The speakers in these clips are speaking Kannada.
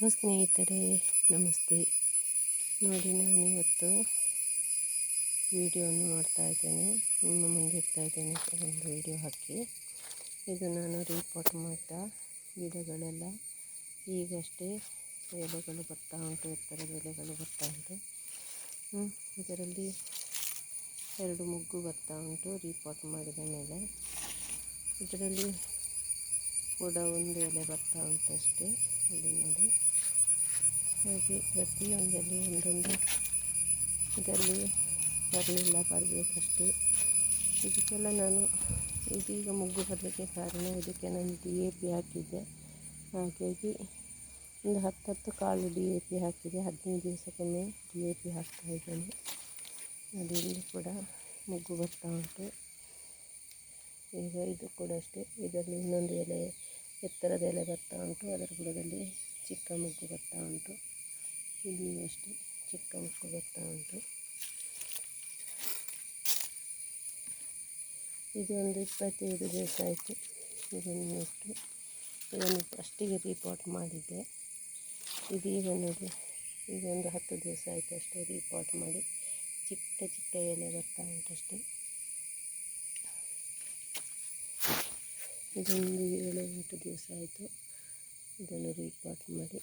ಹಲೋ ಸ್ನೇಹಿತರೆ, ನಮಸ್ತೆ. ನೋಡಿ ನಾನಿವತ್ತು ವಿಡಿಯೋವನ್ನು ಮಾಡ್ತಾ ಇದ್ದೇನೆ. ನಿಮ್ಮ ಮುಂದೆ ಇಡ್ತಾ ಇದ್ದೇನೆ ಒಂದು ವಿಡಿಯೋ ಹಾಕಿ. ಇದು ನಾನು ರಿಪೋರ್ಟ್ ಮಾಡಿದ ಗಿಡಗಳೆಲ್ಲ ಈಗಷ್ಟೇ ಎಲೆಗಳು ಬರ್ತಾ ಉಂಟು ಎತ್ತರದ ಎಲೆಗಳು ಬರ್ತಾ ಉಂಟು. ಇದರಲ್ಲಿ ಎರಡು ಮುಗ್ಗು ಬರ್ತಾ ಉಂಟು ರಿಪೋರ್ಟ್ ಮಾಡಿದ ಮೇಲೆ. ಇದರಲ್ಲಿ ಕೂಡ ಒಂದು ಎಲೆ ಬರ್ತಾ ಉಂಟು ಅಷ್ಟೇ ಇಲ್ಲಿ ನೋಡಿ. ಹಾಗೆ ಪ್ರತಿಯೊಂದಲ್ಲಿ ಒಂದೊಂದು ಇದರಲ್ಲಿ ಬರಲಿಲ್ಲ, ಬರಬೇಕಷ್ಟೇ. ಇದಕ್ಕೆಲ್ಲ ನಾನು ಇದೀಗ ಮುಗ್ಗು ಬರಲಿಕ್ಕೆ ಕಾರಣ ಇದಕ್ಕೆ ನಾನು ಡಿ ಎ ಪಿ ಹಾಕಿದ್ದೆ. ಹಾಗಾಗಿ ಒಂದು ಹತ್ತತ್ತು ಕಾಳು ಡಿ ಎ ಪಿ ಹಾಕಿದೆ. ಹದಿನೈದು ದಿವಸಕ್ಕೊಮ್ಮೆ ಡಿ ಎ ಪಿ ಹಾಕ್ತಾ ಇದ್ದೇನೆ. ಅದರಲ್ಲಿ ಕೂಡ ಮುಗ್ಗು ಬರ್ತಾ ಉಂಟು. ಈಗ ಇದು ಕೂಡ ಅಷ್ಟೇ. ಇದರಲ್ಲಿ ಇನ್ನೊಂದು ಎಲೆ, ಎತ್ತರದ ಎಲೆ ಬರ್ತಾ ಉಂಟು. ಅದರ ಬುಡದಲ್ಲಿ ಚಿಕ್ಕ ಮುಗ್ಗು ಬರ್ತಾ ಉಂಟು. ಇಲ್ಲಿ ಅಷ್ಟೇ ಚಿಕ್ಕ ಮುಗ್ಗು ಬರ್ತಾ ಉಂಟು. ಇದು ಒಂದು ಇಪ್ಪತ್ತೈದು ದಿವಸ ಆಯಿತು. ಇದನ್ನು ಇಷ್ಟು ಇದನ್ನು ಫಸ್ಟಿಗೆ ರಿಪೋರ್ಟ್ ಮಾಡಿದ್ದೆ. ಇದೀಗ ನೋಡಿ, ಈಗ ಒಂದು ಹತ್ತು ದಿವಸ ಆಯಿತು ಅಷ್ಟೇ ರಿಪೋರ್ಟ್ ಮಾಡಿ. ಚಿಕ್ಕ ಚಿಕ್ಕ ಎಲೆ ಬರ್ತಾ ಉಂಟು ಅಷ್ಟೇ. ಇದೊಂದು ಏಳು ಎಂಟು ದಿವಸ ಆಯಿತು. ಇದನ್ನು ರೀಪಾಟ್ ಮಾಡಿ.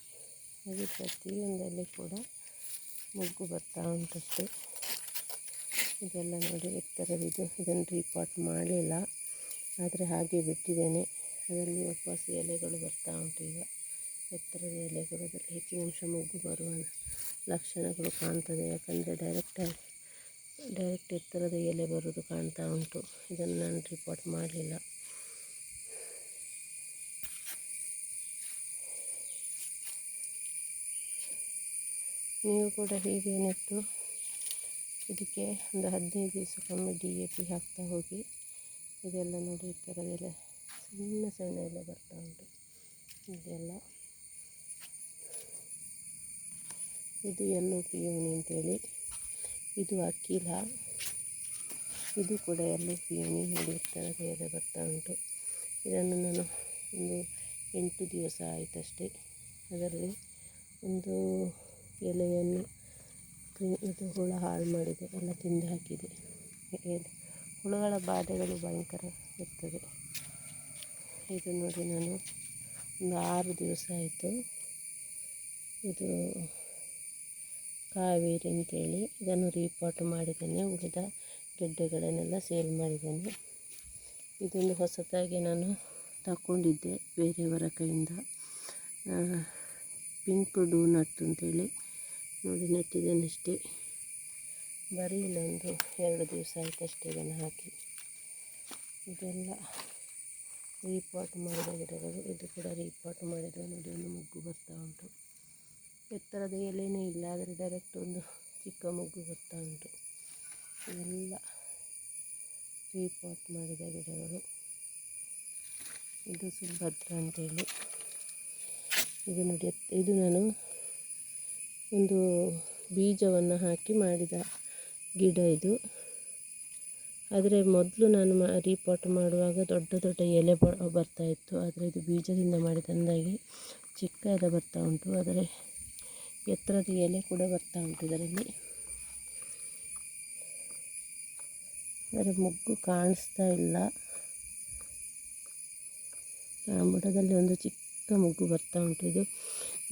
ಹಾಗೆ ಪ್ರತಿಯೊಂದರಲ್ಲಿ ಕೂಡ ಮೊಗ್ಗು ಬರ್ತಾ ಉಂಟಷ್ಟೆ. ಇದೆಲ್ಲ ನೋಡಿ ಎತ್ತರದಿದ್ದು ಇದನ್ನು ರೀಪಾಟ್ ಮಾಡಲಿಲ್ಲ ಆದರೆ ಹಾಗೆ ಬಿಟ್ಟಿದ್ದೇನೆ. ಅದರಲ್ಲಿ ವಾಪಸ್ ಎಲೆಗಳು ಬರ್ತಾ ಉಂಟು ಈಗ. ಎತ್ತರದ ಎಲೆಗಳು, ಅದರಲ್ಲಿ ಹೆಚ್ಚಿನ ಅಂಶ ಮೊಗ್ಗು ಬರುವ ಲಕ್ಷಣಗಳು ಕಾಣ್ತದೆ. ಯಾಕಂದರೆ ಡೈರೆಕ್ಟಾಗಿ ಡೈರೆಕ್ಟ್ ಎತ್ತರದ ಎಲೆ ಬರೋದು ಕಾಣ್ತಾ ಉಂಟು. ಇದನ್ನು ನಾನು ರಿಪೋರ್ಟ್ ಮಾಡಲಿಲ್ಲ ನೀವು ಕೂಡ ಹೀಗೆ ನೆಟ್ಟು ಇದಕ್ಕೆ ಒಂದು ಹದಿನೈದು ದಿವಸಕ್ಕೊಮ್ಮೆ ಡಿ ಎ ಪಿ ಹಾಕ್ತಾ ಹೋಗಿ, ಇದೆಲ್ಲ ನೋಡಿ ಈ ಥರದೆಲ್ಲ ಸಣ್ಣ ಸಣ್ಣ ಎಲ್ಲ ಬರ್ತಾ ಉಂಟು. ಇದೆಲ್ಲ. ಇದು ಎಲ್ಲೋ ಪಿಯೋನಿ ಅಂತೇಳಿ. ಇದು ಅಕ್ಕಿಲ ಇದು ಕೂಡ ಎಲ್ಲೋ ಪಿಯೋನಿ ನೋಡಿ ಥರದ ಎಲ್ಲ ಬರ್ತಾ ಉಂಟು. ಇದನ್ನು ನಾನು ಒಂದು ಎಂಟು ದಿವಸ ಆಯಿತಷ್ಟೇ. ಅದರಲ್ಲಿ ಒಂದು ಎಲೆಯನ್ನು ಇದು ಹುಳ ಹಾಳು ಮಾಡಿದೆ, ಎಲ್ಲ ತಿಂದು ಹಾಕಿದೆ. ಹುಳುಗಳ ಬಾಧೆಗಳು ಭಯಂಕರ ಇರ್ತದೆ. ಇದು ನೋಡಿ ನಾನು ಒಂದು ಆರು ದಿವಸ ಆಯಿತು. ಇದು ಕಾವೇರಿ ಅಂತೇಳಿ ಇದನ್ನು ರೀಪಾಟ್ ಮಾಡಿದ್ದೇನೆ. ಉಳಿದ ಗೆಡ್ಡೆಗಳನ್ನೆಲ್ಲ ಸೇಲ್ ಮಾಡಿದ್ದೇನೆ. ಇದೊಂದು ಹೊಸತಾಗಿ ನಾನು ತಗೊಂಡಿದ್ದೆ ಬೇರೆಯವರ ಕೈಯಿಂದ. ಪಿಂಕ್ ಡೂನಟ್ ಅಂತೇಳಿ. ನೋಡಿ ನೆಟ್ಟಿದ್ದೇನೆ ಅಷ್ಟೇ. ಬರಲಿಲ್ಲ ಒಂದು ಎರಡು ದಿವಸ ಆಯಿತು ಅಷ್ಟೇ ಇದನ್ನು ಹಾಕಿ. ಇದೆಲ್ಲ ರೀಪಾಟ್ ಮಾಡಿದ ಗಿಡಗಳು, ಇದು ಕೂಡ ರೀಪಾಟ್ ಮಾಡಿದ ನೋಡಿ ಒಂದು ಮುಗ್ಗು ಬರ್ತಾ ಉಂಟು. ಎತ್ತರದ ಎಲೆನೇ ಇಲ್ಲ, ಆದರೆ ಡೈರೆಕ್ಟ್ ಒಂದು ಚಿಕ್ಕ ಮುಗ್ಗು ಬರ್ತಾ ಉಂಟು. ಇದೆಲ್ಲ ರೀಪಾಟ್ ಮಾಡಿದ ಗಿಡಗಳು. ಇದು ಸುಭದ್ರ ಅಂತೇಳಿ ಇದು ನೋಡಿ ಇದು ನಾನು ಒಂದು ಬೀಜವನ್ನು ಹಾಕಿ ಮಾಡಿದ ಗಿಡ ಇದು. ಆದರೆ ಮೊದಲು ನಾನು ಮಾ ರೀಪಾಟ್ ಮಾಡುವಾಗ ದೊಡ್ಡ ದೊಡ್ಡ ಎಲೆ ಬರ್ತಾ ಇತ್ತು. ಆದರೆ ಇದು ಬೀಜದಿಂದ ಮಾಡಿದಂದಾಗಿ ಚಿಕ್ಕ ಎಲೆ ಬರ್ತಾ ಉಂಟು. ಆದರೆ ಎತ್ತರದ ಎಲೆ ಕೂಡ ಬರ್ತಾ ಉಂಟು ಇದರಲ್ಲಿ. ಆದರೆ ಮೊಗ್ಗು ಕಾಣಿಸ್ತಾ ಇಲ್ಲ. ಆ ಬುಡದಲ್ಲಿ ಒಂದು ಚಿಕ್ಕ ಮೊಗ್ಗು ಬರ್ತಾ ಉಂಟು ಇದು.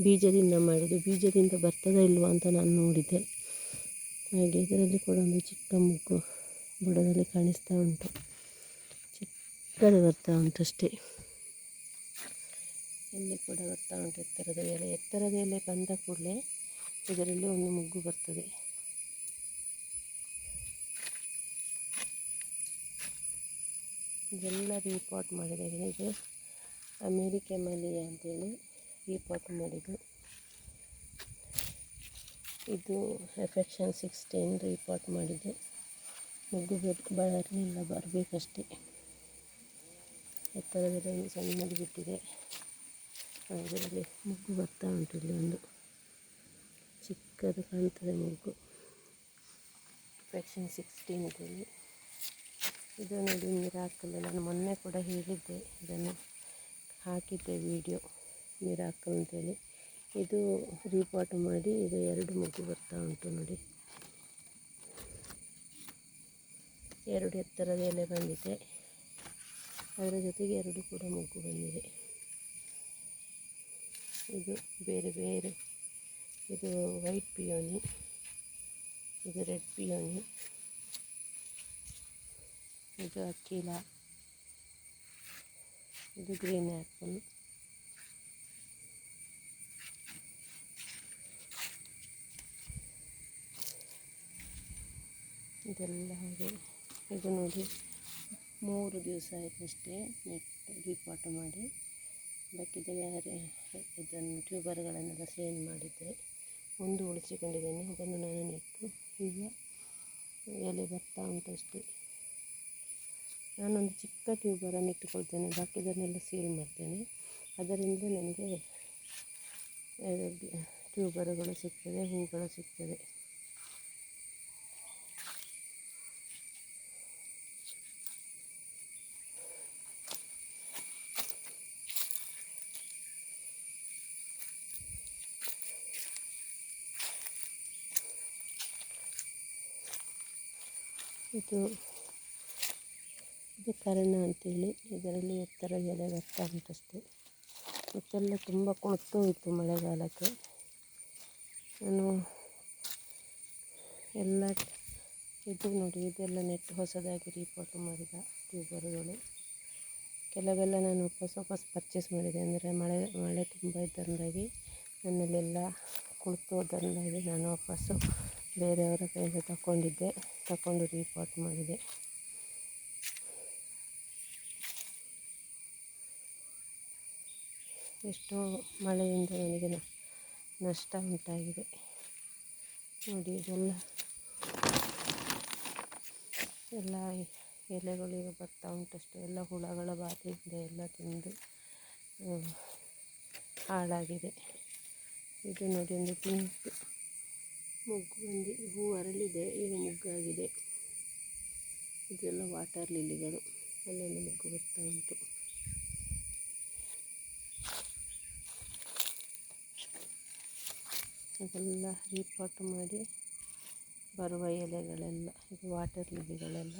ಬೀಜದಿಂದ ಮಾಡಿದ್ದು. ಬೀಜದಿಂದ ಬರ್ತದ ಇಲ್ವಾ ಅಂತ ನಾನು ನೋಡಿದೆ ಹಾಗೆ ಇದರಲ್ಲಿ ಕೂಡ ಒಂದು ಚಿಕ್ಕ ಮುಗ್ಗು ಬುಡದಲ್ಲಿ ಕಾಣಿಸ್ತಾ ಉಂಟು. ಚಿಕ್ಕದು ಬರ್ತಾ ಉಂಟು ಅಷ್ಟೇ. ಇಲ್ಲಿ ಕೂಡ ಬರ್ತಾ ಉಂಟು ಎತ್ತರದ ಎಲೆ. ಎತ್ತರದ ಎಲೆ ಬಂದ ಕೂಡಲೇ ಇದರಲ್ಲಿ ಒಂದು ಮುಗ್ಗು ಬರ್ತದೆ. ಇದೆಲ್ಲ ರಿಪೋರ್ಟ್ ಮಾಡಿದೆ. ಇದು ಅಮೇರಿಕೆ ಮಲಿಯ ಅಂತೇಳಿ. ಈ ಪಾಟ್ ಮಾಡಿದ್ದು. ಇದು ಎಫೆಕ್ಷನ್ ಸಿಕ್ಸ್ಟೀನ್ ರೀಪಾಟ್ ಮಾಡಿದ್ದು. ಮುಗ್ಗು ಬರಲಿಲ್ಲ, ಬರಬೇಕಷ್ಟೇ. ಎತ್ತರದಲ್ಲಿ ಒಂದು ಸಣ್ಣದು ಬಿಟ್ಟಿದೆ. ಅದರಲ್ಲಿ ಮುಗ್ಗು ಬರ್ತಾ ಉಂಟು ಇಲ್ಲಿ ಒಂದು. ಚಿಕ್ಕದು ಕಾಣ್ತದೆ ಮುಗ್ಗು. ಎಫೆಕ್ಷನ್ ಸಿಕ್ಸ್ಟೀನ್ ಇದರಲ್ಲಿ. ಇದು ನೋಡಿ ಮಿರಾಕಲ್ ನಾನು ಮೊನ್ನೆ ಕೂಡ ಹೇಳಿದ್ದೆ. ಇದನ್ನು ಹಾಕಿದ್ದೆ ವಿಡಿಯೋ ಮಿರಾಕಲ್ ಅಂತೇಳಿ. ಇದು ರೀಪಾಟ್ ಮಾಡಿ ಇದು ಎರಡು ಮಗು ಬರ್ತಾ ಉಂಟು ನೋಡಿ. ಎರಡು ಎತ್ತರದ ಎಲೆ ಬಂದಿದೆ. ಅದರ ಜೊತೆಗೆ ಎರಡು ಕೂಡ ಮಗು ಬಂದಿದೆ. ಇದು ಬೇರೆ ಬೇರೆ, ಇದು ವೈಟ್ ಪಿಯೋನಿ ಇದು ರೆಡ್ ಪಿಯೋನಿ ಇದು ಅಕ್ಕಿಲ, ಇದು ಗ್ರೀನ್ ಆ್ಯಪಲ್ ಇದೆಲ್ಲ ಹಾಗೆ. ಇದು ನೋಡಿ, ಮೂರು ದಿವಸ ಆಯಿತಷ್ಟೇ ನೆಟ್ ರೀಪಾಟ್ ಮಾಡಿ. ಬೇಕಿದ್ದರೆ ಇದನ್ನು ಟ್ಯೂಬರ್ಗಳನ್ನೆಲ್ಲ ಸೇಲ್ ಮಾಡಿದ್ದೆ. ಒಂದು ಉಳಿಸಿಕೊಂಡಿದ್ದೇನೆ. ಅದನ್ನು ನಾನು ನೆಟ್ಟು ಈಗ ಎಲೆ ಬರ್ತಾ ಉಂಟಷ್ಟೇ ನಾನೊಂದು ಚಿಕ್ಕ ಟ್ಯೂಬರನ್ನು ಇಟ್ಟುಕೊಳ್ತೇನೆ. ಬಾಕಿದನ್ನೆಲ್ಲ ಸೇಲ್ ಮಾಡ್ತೇನೆ. ಅದರಿಂದ ನನಗೆ ಟ್ಯೂಬರ್ಗಳು ಸಿಗ್ತದೆ, ಹೂಗಳು ಸಿಗ್ತದೆ. ಇದು ಇದು ಕರಣ ಅಂತೇಳಿ. ಇದರಲ್ಲಿ ಎತ್ತರ ಎಲೆ ಬರ್ತಾ ಉಂಟಷ್ಟೇ ಮತ್ತೆಲ್ಲ ತುಂಬ ಇತ್ತು ಮಳೆಗಾಲಕ್ಕೆ. ನಾನು ಎಲ್ಲ ಇದು ನೋಡಿ, ಇದೆಲ್ಲ ನೆಟ್ಟು ಹೊಸದಾಗಿ ರೀಪೋರ್ಟ್ ಮಾಡಿದ ಟ್ಯೂಬರ್ಗಳು. ಕೆಲವೆಲ್ಲ ನಾನು ಹೊಸ ಹೊಸ ಪರ್ಚೇಸ್ ಮಾಡಿದೆ. ಅಂದರೆ ಮಳೆ ಮಳೆ ತುಂಬ ಇದ್ದಂದಾಗಿ ನನ್ನಲ್ಲೆಲ್ಲ ಕುಳಿತೋದ್ರಿಂದಾಗಿ ನಾನು ವಾಪಸ್ಸು ಬೇರೆಯವರ ಕೈಯಿಂದ ತಗೊಂಡಿದ್ದೆ ತಗೊಂಡು ರೀಪಾಟ್ ಮಾಡಿದೆ. ಎಷ್ಟೋ ಮಳೆಯಿಂದ ನನಗೆ ನಷ್ಟ ಉಂಟಾಗಿದೆ. ನೋಡಿ ಇದೆಲ್ಲ. ಎಲ್ಲ ಎಲೆಗಳು ಬರ್ತಾ ಉಂಟಷ್ಟು, ಎಲ್ಲ ಹುಳಗಳ ಬಾಧೆಯಿಂದ ಎಲ್ಲ ತಿಂದು ಹಾಳಾಗಿದೆ. ಇದು ನೋಡಿ ಒಂದು ಪಿಂಕ್ ಮೊಗ್ಗು ಬಂದು, ಹೂ ಅರಳಿದೆ, ಈಗ ಮೊಗ್ಗಾಗಿದೆ. ಇದೆಲ್ಲ ವಾಟರ್ ಲಿಲಿಗಳು ಅಲ್ಲೊಂದು ಮೊಗ್ಗು ಬರ್ತಾ ಉಂಟು. ಅದೆಲ್ಲ ರೀಪಾಟ್ ಮಾಡಿ ಬರುವ ಎಲೆಗಳೆಲ್ಲ, ಇದು ವಾಟರ್ ಲಿಲ್ಲಿಗಳೆಲ್ಲ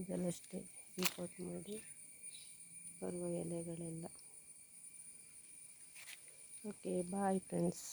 ಇದೆಲ್ಲಷ್ಟೇ ರೀಪಾಟ್ ಮಾಡಿ ಬರುವ ಎಲೆಗಳೆಲ್ಲ. Okay bye friends